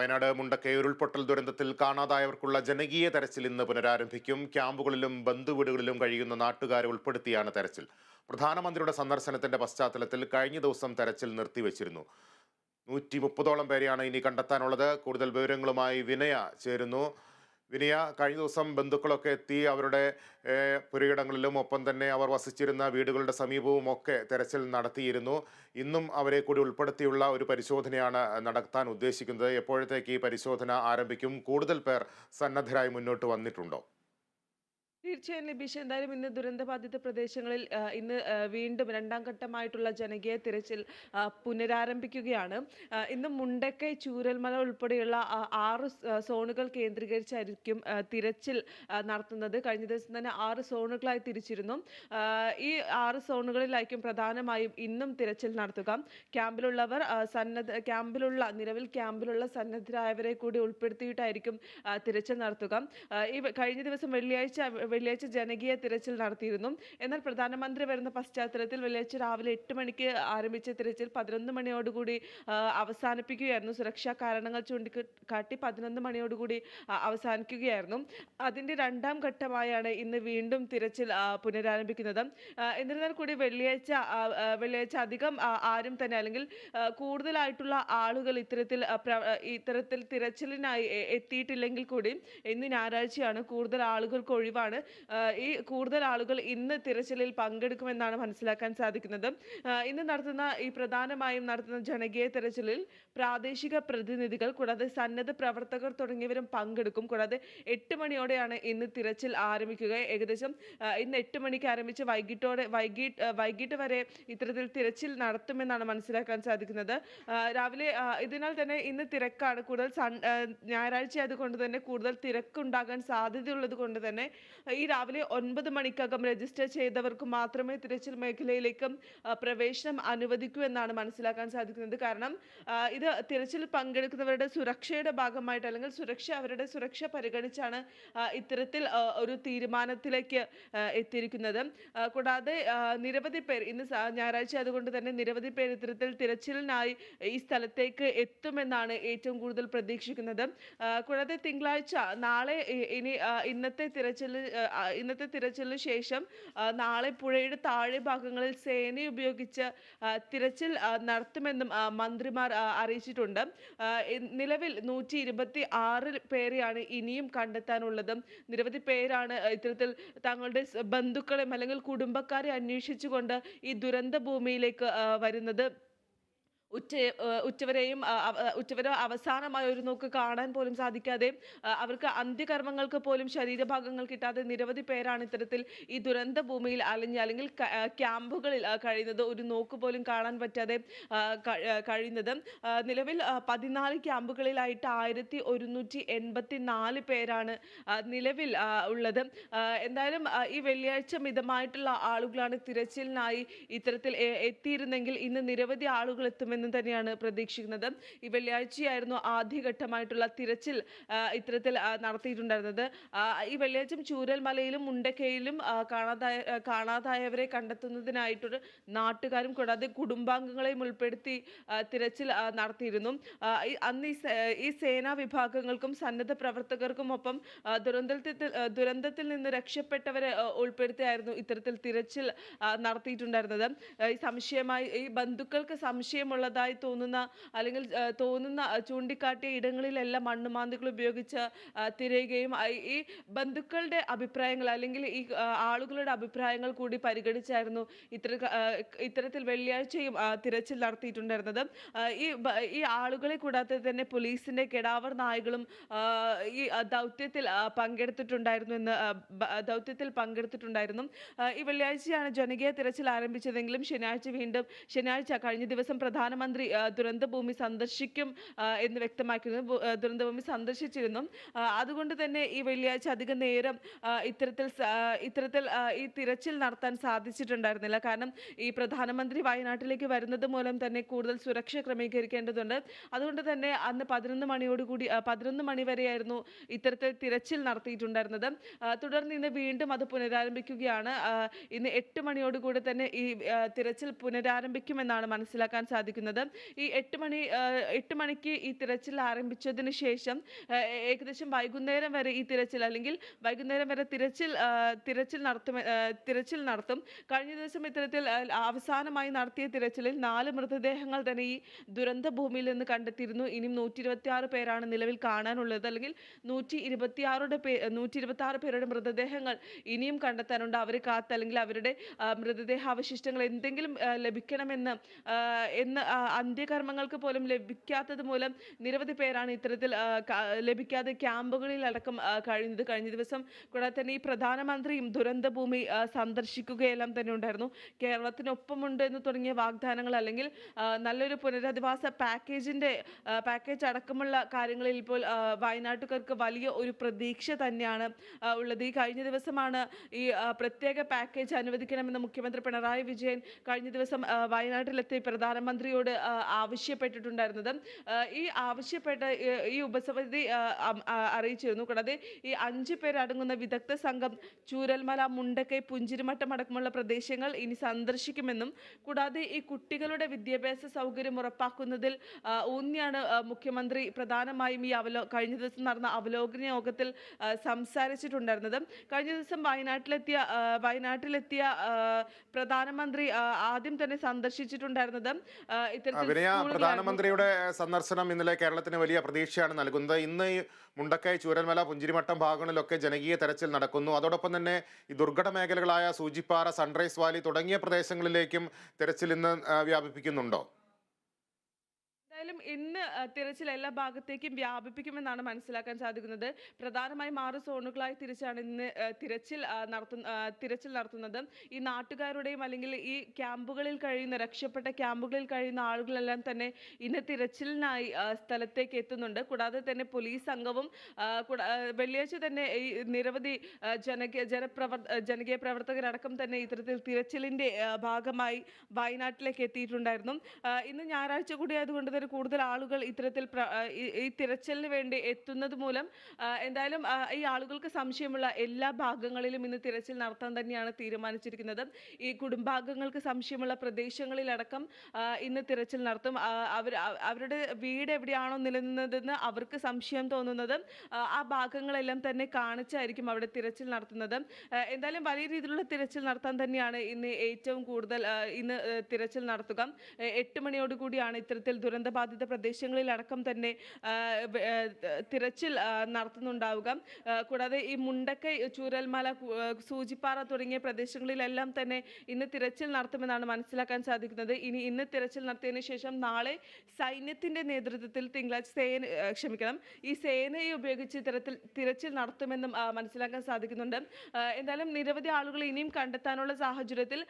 വയനാട് മുണ്ടക്കൈ ഉരുൾപൊട്ടൽ ദുരന്തത്തിൽ കാണാതായവർക്കുള്ള ജനകീയ തെരച്ചിൽ ഇന്ന് പുനരാരംഭിക്കും. ക്യാമ്പുകളിലും ബന്ധുവീടുകളിലും കഴിയുന്ന നാട്ടുകാരെ ഉൾപ്പെടുത്തിയാണ് തെരച്ചിൽ. പ്രധാനമന്ത്രിയുടെ സന്ദർശനത്തിന്റെ പശ്ചാത്തലത്തിൽ കഴിഞ്ഞ ദിവസം തെരച്ചിൽ നിർത്തിവെച്ചിരുന്നു. നൂറ്റി മുപ്പതോളം പേരെയാണ് ഇനി കണ്ടെത്താനുള്ളത്. കൂടുതൽ വിവരങ്ങളുമായി വിനയ ചേരുന്നു. വിനയ കഴിഞ്ഞ ദിവസം ബന്ധുക്കളൊക്കെ എത്തി അവരുടെ പുരയിടങ്ങളിലും ഒപ്പം തന്നെ അവർ വസിച്ചിരുന്ന വീടുകളുടെ സമീപവും ഒക്കെ തെരച്ചിൽ നടത്തിയിരുന്നു. ഇന്നും അവരെ കൂടി ഉൾപ്പെടുത്തിയുള്ള ഒരു പരിശോധനയാണ് നടത്താൻ ഉദ്ദേശിക്കുന്നത്. എപ്പോഴത്തേക്ക് ഈ പരിശോധന ആരംഭിക്കും? കൂടുതൽ പേർ സന്നദ്ധരായി മുന്നോട്ട് വന്നിട്ടുണ്ടോ? തീർച്ചയായും ലബീഷ് എന്തായാലും ഇന്ന് ദുരന്തബാധിത പ്രദേശങ്ങളിൽ ഇന്ന് വീണ്ടും രണ്ടാം ഘട്ടമായിട്ടുള്ള ജനകീയ തിരച്ചിൽ പുനരാരംഭിക്കുകയാണ്. ഇന്ന് മുണ്ടക്കൈ ചൂരൽമല ഉൾപ്പെടെയുള്ള ആറ് സോണുകൾ കേന്ദ്രീകരിച്ചായിരിക്കും തിരച്ചിൽ നടത്തുന്നത്. കഴിഞ്ഞ ദിവസം തന്നെ ആറ് സോണുകളായി തിരിച്ചിരുന്നു. ഈ ആറ് സോണുകളിലായിരിക്കും പ്രധാനമായും ഇന്നും തിരച്ചിൽ നടത്തുക. ക്യാമ്പിലുള്ളവർ സന്നദ്ധ ക്യാമ്പിലുള്ള നിലവിൽ ക്യാമ്പിലുള്ള സന്നദ്ധരായവരെ കൂടി ഉൾപ്പെടുത്തിയിട്ടായിരിക്കും തിരച്ചിൽ നടത്തുക. ഈ കഴിഞ്ഞ ദിവസം വെള്ളിയാഴ്ച വെള്ളിയാഴ്ച ജനകീയ തിരച്ചിൽ നടത്തിയിരുന്നു. എന്നാൽ പ്രധാനമന്ത്രി വരുന്ന പശ്ചാത്തലത്തിൽ വെള്ളിയാഴ്ച രാവിലെ എട്ട് മണിക്ക് ആരംഭിച്ച തിരച്ചിൽ പതിനൊന്ന് മണിയോടുകൂടി അവസാനിപ്പിക്കുകയായിരുന്നു. സുരക്ഷാ കാരണങ്ങൾ ചൂണ്ടിക്കാട്ടി പതിനൊന്ന് മണിയോടുകൂടി അവസാനിക്കുകയായിരുന്നു. അതിന്റെ രണ്ടാം ഘട്ടമായാണ് ഇന്ന് വീണ്ടും തിരച്ചിൽ പുനരാരംഭിക്കുന്നത്. എന്നിരുന്നാൽ കൂടി വെള്ളിയാഴ്ച വെള്ളിയാഴ്ച അധികം ആരും തന്നെ അല്ലെങ്കിൽ കൂടുതലായിട്ടുള്ള ആളുകൾ ഇത്തരത്തിൽ ഇത്തരത്തിൽ തിരച്ചിലിനായി എത്തിയിട്ടില്ലെങ്കിൽ കൂടി ഇന്ന് ഞായറാഴ്ചയാണ് കൂടുതൽ ആളുകൾക്ക് ഒഴിവാണ്. ഈ കൂടുതൽ ആളുകൾ ഇന്ന് തിരച്ചിലിൽ പങ്കെടുക്കുമെന്നാണ് മനസ്സിലാക്കാൻ സാധിക്കുന്നത്. ഇന്ന് നടത്തുന്ന ഈ പ്രധാനമായും നടത്തുന്ന ജനകീയ തിരച്ചിലിൽ പ്രാദേശിക പ്രതിനിധികൾ കൂടാതെ സന്നദ്ധ പ്രവർത്തകർ തുടങ്ങിയവരും പങ്കെടുക്കും. കൂടാതെ എട്ട് മണിയോടെയാണ് ഇന്ന് തിരച്ചിൽ ആരംഭിക്കുക. ഏകദേശം ഇന്ന് എട്ട് മണിക്ക് ആരംഭിച്ച് വൈകിട്ടോടെ വൈകിട്ട് വൈകിട്ട് വരെ ഇത്തരത്തിൽ തിരച്ചിൽ നടത്തുമെന്നാണ് മനസ്സിലാക്കാൻ സാധിക്കുന്നത്. രാവിലെ ഇതിനാൽ തന്നെ ഇന്ന് തിരക്കാണ് കൂടുതൽ. സൺ ഞായറാഴ്ച ആയതുകൊണ്ട് തന്നെ കൂടുതൽ തിരക്കുണ്ടാകാൻ സാധ്യതയുള്ളത് കൊണ്ട് തന്നെ ഈ രാവിലെ ഒൻപത് മണിക്കകം രജിസ്റ്റർ ചെയ്തവർക്ക് മാത്രമേ തിരച്ചിൽ മേഖലയിലേക്ക് പ്രവേശനം അനുവദിക്കൂ എന്നാണ് മനസ്സിലാക്കാൻ സാധിക്കുന്നത്. കാരണം ഇത് തിരച്ചിൽ പങ്കെടുക്കുന്നവരുടെ സുരക്ഷയുടെ ഭാഗമായിട്ട് അല്ലെങ്കിൽ സുരക്ഷ അവരുടെ സുരക്ഷ പരിഗണിച്ചാണ് ഇത്തരത്തിൽ ഒരു തീരുമാനത്തിലേക്ക് എത്തിയിരിക്കുന്നത്. കൂടാതെ നിരവധി പേർ ഇന്ന് ഞായറാഴ്ച അതുകൊണ്ട് തന്നെ നിരവധി പേർ ഇത്തരത്തിൽ തിരച്ചിലിനായി ഈ സ്ഥലത്തേക്ക് എത്തുമെന്നാണ് ഏറ്റവും കൂടുതൽ പ്രതീക്ഷിക്കുന്നത്. കൂടാതെ തിങ്കളാഴ്ച നാളെ ഇനി ഇന്നത്തെ തിരച്ചിൽ ഇന്നത്തെ തിരച്ചിലിന് ശേഷം നാളെ പുഴയുടെ താഴെ ഭാഗങ്ങളിൽ സേന ഉപയോഗിച്ച് തിരച്ചിൽ നടത്തുമെന്നും മന്ത്രിമാർ അറിയിച്ചിട്ടുണ്ട്. നിലവിൽ നൂറ്റി ഇരുപത്തി ആറ് പേരെയാണ് ഇനിയും കണ്ടെത്താനുള്ളത്. നിരവധി പേരാണ് ഇത്തരത്തിൽ തങ്ങളുടെ ബന്ധുക്കളെയും അല്ലെങ്കിൽ കുടുംബക്കാരെ അന്വേഷിച്ചുകൊണ്ട് ഈ ദുരന്ത ഭൂമിയിലേക്ക് വരുന്നത്. ഉച്ച ഉറ്റവരെയും ഉച്ചവരെ അവസാനമായ ഒരു നോക്ക് കാണാൻ പോലും സാധിക്കാതെ അവർക്ക് അന്ത്യകർമ്മങ്ങൾക്ക് പോലും ശരീരഭാഗങ്ങൾ കിട്ടാതെ നിരവധി പേരാണ് ഇത്തരത്തിൽ ഈ ദുരന്ത ഭൂമിയിൽ അലഞ്ഞ് അല്ലെങ്കിൽ ക്യാമ്പുകളിൽ കഴിയുന്നത് ഒരു നോക്ക് പോലും കാണാൻ പറ്റാതെ കഴിയുന്നത്. നിലവിൽ പതിനാല് ക്യാമ്പുകളിലായിട്ട് ആയിരത്തി ഒരുന്നൂറ്റി എൺപത്തി നാല് പേരാണ് നിലവിൽ ഉള്ളത്. എന്തായാലും ഈ വെള്ളിയാഴ്ച മിതമായിട്ടുള്ള ആളുകളാണ് തിരച്ചിലിനായി ഇത്തരത്തിൽ എത്തിയിരുന്നെങ്കിൽ ഇന്ന് നിരവധി ആളുകൾ എത്തുമെന്ന് തന്നെയാണ് പ്രതീക്ഷിക്കുന്നത്. ഈ വെള്ളിയാഴ്ചയായിരുന്നു ആദ്യഘട്ടമായിട്ടുള്ള തിരച്ചിൽ ഇത്തരത്തിൽ നടത്തിയിട്ടുണ്ടായിരുന്നത്. ഈ വെള്ളിയാഴ്ച ചൂരൽമലയിലും മുണ്ടക്കയിലും കാണാതായ കാണാതായവരെ കണ്ടെത്തുന്നതിനായിട്ടൊരു നാട്ടുകാരും കൂടാതെ കുടുംബാംഗങ്ങളെയും ഉൾപ്പെടുത്തി തിരച്ചിൽ നടത്തിയിരുന്നു. അന്ന് ഈ സേനാ വിഭാഗങ്ങൾക്കും സന്നദ്ധ പ്രവർത്തകർക്കും ഒപ്പം ദുരന്തത്തിൽ ദുരന്തത്തിൽ നിന്ന് രക്ഷപ്പെട്ടവരെ ഉൾപ്പെടുത്തിയായിരുന്നു ഇത്തരത്തിൽ തിരച്ചിൽ നടത്തിയിട്ടുണ്ടായിരുന്നത്. ഈ സംശയമായി ഈ ബന്ധുക്കൾക്ക് സംശയമുള്ളതായി തോന്നുന്ന അല്ലെങ്കിൽ തോന്നുന്ന ചൂണ്ടിക്കാട്ടിയ ഇടങ്ങളിലെല്ലാം മണ്ണുമാന്തികൾ ഉപയോഗിച്ച് തിരയുകയും ഈ ബന്ധുക്കളുടെ അഭിപ്രായങ്ങൾ അല്ലെങ്കിൽ ഈ ആളുകളുടെ അഭിപ്രായങ്ങൾ കൂടി പരിഗണിച്ചായിരുന്നു ഇത്തര ആ, ഇത്തരത്തിൽ വെള്ളിയാഴ്ചയും തിരച്ചിൽ നടത്തിയിട്ടുണ്ടായിരുന്നത്. ഈ ഈ ആളുകളെ കൂടാതെ തന്നെ പോലീസിന്റെ കെടാവർ നായകളും ഈ ദൗത്യത്തിൽ പങ്കെടുത്തിട്ടുണ്ടായിരുന്നു എന്ന് ദൗത്യത്തിൽ പങ്കെടുത്തിട്ടുണ്ടായിരുന്നു. ഈ വെള്ളിയാഴ്ചയാണ് ജനകീയ തിരച്ചിൽ ആരംഭിച്ചതെങ്കിലും ശനിയാഴ്ച വീണ്ടും ശനിയാഴ്ച കഴിഞ്ഞ ദിവസം പ്രധാനമന്ത്രി ആ, ദുരന്തഭൂമി സന്ദർശിക്കും എന്ന് വ്യക്തമാക്കിയിരുന്നു. ദുരന്തഭൂമി സന്ദർശിച്ചിരുന്നു. അതുകൊണ്ട് തന്നെ ഈ വെള്ളിയാഴ്ച അധിക നേരം ഇത്തരത്തിൽ ഇത്തരത്തിൽ ഈ തിരച്ചിൽ നടത്താൻ സാധിച്ചിട്ടുണ്ടായിരുന്നില്ല. കാരണം ഈ പ്രധാനമന്ത്രി വയനാട്ടിലേക്ക് വരുന്നത് മൂലം തന്നെ കൂടുതൽ സുരക്ഷ ക്രമീകരിക്കേണ്ടതുണ്ട്. അതുകൊണ്ട് തന്നെ അന്ന് പതിനൊന്ന് മണിയോടുകൂടി പതിനൊന്ന് മണി വരെയായിരുന്നു ഇത്തരത്തിൽ തിരച്ചിൽ നടത്തിയിട്ടുണ്ടായിരുന്നത്. തുടർന്ന് ഇന്ന് വീണ്ടും അത് പുനരാരംഭിക്കുകയാണ്. ഇന്ന് എട്ട് മണിയോടുകൂടി തന്നെ ഈ തിരച്ചിൽ പുനരാരംഭിക്കുമെന്നാണ് മനസ്സിലാക്കാൻ സാധിക്കുന്നത്. പ്രതീക്ഷിക്കുന്നത് ഈ എട്ട് മണി എട്ട് മണിക്ക് ഈ തിരച്ചിൽ ആരംഭിച്ചതിന് ശേഷം ഏകദേശം വൈകുന്നേരം വരെ ഈ തിരച്ചിൽ അല്ലെങ്കിൽ വൈകുന്നേരം വരെ തിരച്ചിൽ തിരച്ചിൽ നടത്തും തിരച്ചിൽ നടത്തും. കഴിഞ്ഞ ദിവസം ഇത്തരത്തിൽ അവസാനമായി നടത്തിയ തിരച്ചിലിൽ നാല് മൃതദേഹങ്ങൾ തന്നെ ഈ ദുരന്ത ഭൂമിയിൽ നിന്ന് കണ്ടെത്തിയിരുന്നു. ഇനിയും നൂറ്റി ഇരുപത്തിയാറ് പേരാണ് നിലവിൽ കാണാനുള്ളത്. അല്ലെങ്കിൽ നൂറ്റി ഇരുപത്തിയാറുടെ പേ നൂറ്റി ഇരുപത്തി ആറ് പേരുടെ മൃതദേഹങ്ങൾ ഇനിയും കണ്ടെത്താനുണ്ട്. അവർ കാത്ത് അല്ലെങ്കിൽ അവരുടെ മൃതദേഹാവശിഷ്ടങ്ങൾ എന്തെങ്കിലും ലഭിക്കണമെന്ന് എന്ന് അന്ത്യകർമ്മങ്ങൾക്ക് പോലും ലഭിക്കാത്തത് മൂലം നിരവധി പേരാണ് ഇത്തരത്തിൽ ലഭിക്കാതെ ക്യാമ്പുകളിൽ അടക്കം കഴിഞ്ഞത്. കഴിഞ്ഞ ദിവസം കൂടാതെ തന്നെ ഈ പ്രധാനമന്ത്രിയും ദുരന്ത ഭൂമി ആ, സന്ദർശിക്കുകയെല്ലാം തന്നെ ഉണ്ടായിരുന്നു. കേരളത്തിനൊപ്പമുണ്ട് എന്ന് തുടങ്ങിയ വാഗ്ദാനങ്ങൾ അല്ലെങ്കിൽ നല്ലൊരു പുനരധിവാസ പാക്കേജിന്റെ പാക്കേജ് അടക്കമുള്ള കാര്യങ്ങളിൽ ഇപ്പോൾ വയനാട്ടുകാർക്ക് വലിയ ഒരു പ്രതീക്ഷ തന്നെയാണ് ഉള്ളത്. ഈ കഴിഞ്ഞ ദിവസമാണ് ഈ പ്രത്യേക പാക്കേജ് അനുവദിക്കണമെന്ന് മുഖ്യമന്ത്രി പിണറായി വിജയൻ കഴിഞ്ഞ ദിവസം വയനാട്ടിലെത്തി പ്രധാനമന്ത്രിയോട് ആ, ആവശ്യപ്പെട്ടിട്ടുണ്ടായിരുന്നത്. ഈ ആവശ്യപ്പെട്ട ഈ- ഉപസമിതി അറിയിച്ചിരുന്നു. കൂടാതെ ഈ അഞ്ച് പേരടങ്ങുന്ന വിദഗ്ധ സംഘം ചൂരൽമല മുണ്ടക്കൈ പുഞ്ചിരിമട്ടം അടക്കമുള്ള പ്രദേശങ്ങൾ ഇനി സന്ദർശിക്കുമെന്നും കൂടാതെ ഈ കുട്ടികളുടെ വിദ്യാഭ്യാസ സൗകര്യം ഉറപ്പാക്കുന്നതിൽ ഊന്നിയാണ് മുഖ്യമന്ത്രി പ്രധാനമായും ഈ അവലോ കഴിഞ്ഞ ദിവസം നടന്ന അവലോകന യോഗത്തിൽ സംസാരിച്ചിട്ടുണ്ടായിരുന്നത്. കഴിഞ്ഞ ദിവസം വയനാട്ടിലെത്തിയ വയനാട്ടിലെത്തിയ പ്രധാനമന്ത്രി ആദ്യം തന്നെ സന്ദർശിച്ചിട്ടുണ്ടായിരുന്നത് വിനയ പ്രധാനമന്ത്രിയുടെ സന്ദർശനം ഇന്നലെ കേരളത്തിന് വലിയ പ്രതീക്ഷയാണ് നൽകുന്നത്. ഇന്ന് ഈ മുണ്ടക്കൈ ചൂരൽമല പുഞ്ചിരിമട്ടം ഭാഗങ്ങളിലൊക്കെ ജനകീയ തെരച്ചിൽ നടക്കുന്നു. അതോടൊപ്പം തന്നെ ഈ ദുർഘട മേഖലകളായ സൂചിപ്പാറ സൺറൈസ് വാലി തുടങ്ങിയ പ്രദേശങ്ങളിലേക്കും തെരച്ചിൽ ഇന്ന് വ്യാപിപ്പിക്കുന്നുണ്ടോ? എന്തായാലും ഇന്ന് തിരച്ചിൽ എല്ലാ ഭാഗത്തേക്കും വ്യാപിപ്പിക്കുമെന്നാണ് മനസ്സിലാക്കാൻ സാധിക്കുന്നത്. പ്രധാനമായും ആറ് സോണുകളായി തിരിച്ചാണ് ഇന്ന് തിരച്ചിൽ നടത്തുന്ന തിരച്ചിൽ നടത്തുന്നത്. ഈ നാട്ടുകാരുടെയും അല്ലെങ്കിൽ ഈ ക്യാമ്പുകളിൽ കഴിയുന്ന രക്ഷപ്പെട്ട ക്യാമ്പുകളിൽ കഴിയുന്ന ആളുകളെല്ലാം തന്നെ ഇന്ന് തിരച്ചിലിനായി സ്ഥലത്തേക്ക് എത്തുന്നുണ്ട്. കൂടാതെ തന്നെ പോലീസ് സംഘവും വെള്ളിയാഴ്ച തന്നെ ഈ നിരവധി ജനകീയ ജനപ്രവർ ജനകീയ പ്രവർത്തകരടക്കം തന്നെ ഇത്തരത്തിൽ തിരച്ചിലിന്റെ ഭാഗമായി വയനാട്ടിലേക്ക് എത്തിയിട്ടുണ്ടായിരുന്നു. ഇന്ന് ഞായറാഴ്ച കൂടി ആയതുകൊണ്ട് തന്നെ കൂടുതൽ ആളുകൾ ഇത്തരത്തിൽ ഈ- തിരച്ചിലിന് വേണ്ടി എത്തുന്നത് മൂലം എന്തായാലും ഈ ആളുകൾക്ക് സംശയമുള്ള എല്ലാ ഭാഗങ്ങളിലും ഇന്ന് തിരച്ചിൽ നടത്താൻ തന്നെയാണ് തീരുമാനിച്ചിരിക്കുന്നത്. ഈ കുടുംബാംഗങ്ങൾക്ക് സംശയമുള്ള പ്രദേശങ്ങളിലടക്കം ഇന്ന് തിരച്ചിൽ നടത്തും. അവർ അവരുടെ വീട് എവിടെയാണോ നിലനിന്നതെന്ന് അവർക്ക് സംശയം തോന്നുന്നത് ആ, ഭാഗങ്ങളെല്ലാം തന്നെ കാണിച്ചായിരിക്കും അവിടെ തിരച്ചിൽ നടത്തുന്നത്. എന്തായാലും വലിയ രീതിയിലുള്ള തിരച്ചിൽ നടത്താൻ തന്നെയാണ് ഇന്ന് ഏറ്റവും കൂടുതൽ ഇന്ന് തിരച്ചിൽ നടത്തുക. എട്ട് മണിയോടുകൂടിയാണ് ഇത്തരത്തിൽ ഇത്തരത്തിൽ ദുരന്തബാധിത പ്രദേശങ്ങളിലടക്കം തന്നെ തിരച്ചിൽ നടത്തുന്നുണ്ടാവുക. കൂടാതെ ഈ മുണ്ടക്കൈ ചൂരൽമല സൂചിപ്പാറ തുടങ്ങിയ പ്രദേശങ്ങളിലെല്ലാം തന്നെ ഇന്ന് തിരച്ചിൽ നടത്തുമെന്നാണ് മനസ്സിലാക്കാൻ സാധിക്കുന്നത്. ഇനി ഇന്ന് തിരച്ചിൽ നടത്തിയതിന് ശേഷം നാളെ സൈന്യത്തിന്റെ നേതൃത്വത്തിൽ തിങ്കളാഴ്ച സേന ക്ഷമിക്കണം ഈ സേനയെ ഉപയോഗിച്ച് ഇത്തരത്തിൽ തിരച്ചിൽ നടത്തുമെന്നും മനസ്സിലാക്കാൻ സാധിക്കുന്നുണ്ട്. എന്തായാലും നിരവധി ആളുകൾ ഇനിയും കണ്ടെത്താനുള്ള സാഹചര്യത്തിൽ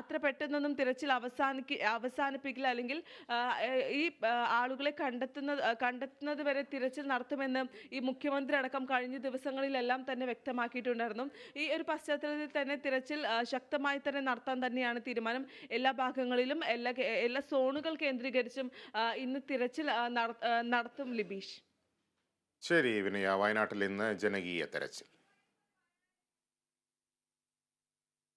അത്ര പെട്ടെന്നൊന്നും തിരച്ചിൽ അവസാനിക്ക അവസാനിപ്പിക്കില്ല. അല്ലെങ്കിൽ ഈ ആളുകളെ കണ്ടെത്തുന്ന കണ്ടെത്തുന്നത് വരെ തിരച്ചിൽ നടത്തുമെന്ന് ഈ മുഖ്യമന്ത്രി അടക്കം കഴിഞ്ഞ ദിവസങ്ങളിലെല്ലാം തന്നെ വ്യക്തമാക്കിയിട്ടുണ്ടായിരുന്നു. ഈ ഒരു പശ്ചാത്തലത്തിൽ തന്നെ തിരച്ചിൽ ശക്തമായി തന്നെ നടത്താൻ തന്നെയാണ് തീരുമാനം. എല്ലാ ഭാഗങ്ങളിലും എല്ലാ എല്ലാ സോണുകൾ കേന്ദ്രീകരിച്ചും ഇന്ന് തിരച്ചിൽ നടത്തും ലിബീഷ്. ശരി വിനയ വയനാട്ടിൽ ഇന്ന് ജനകീയ തെരച്ചിൽ.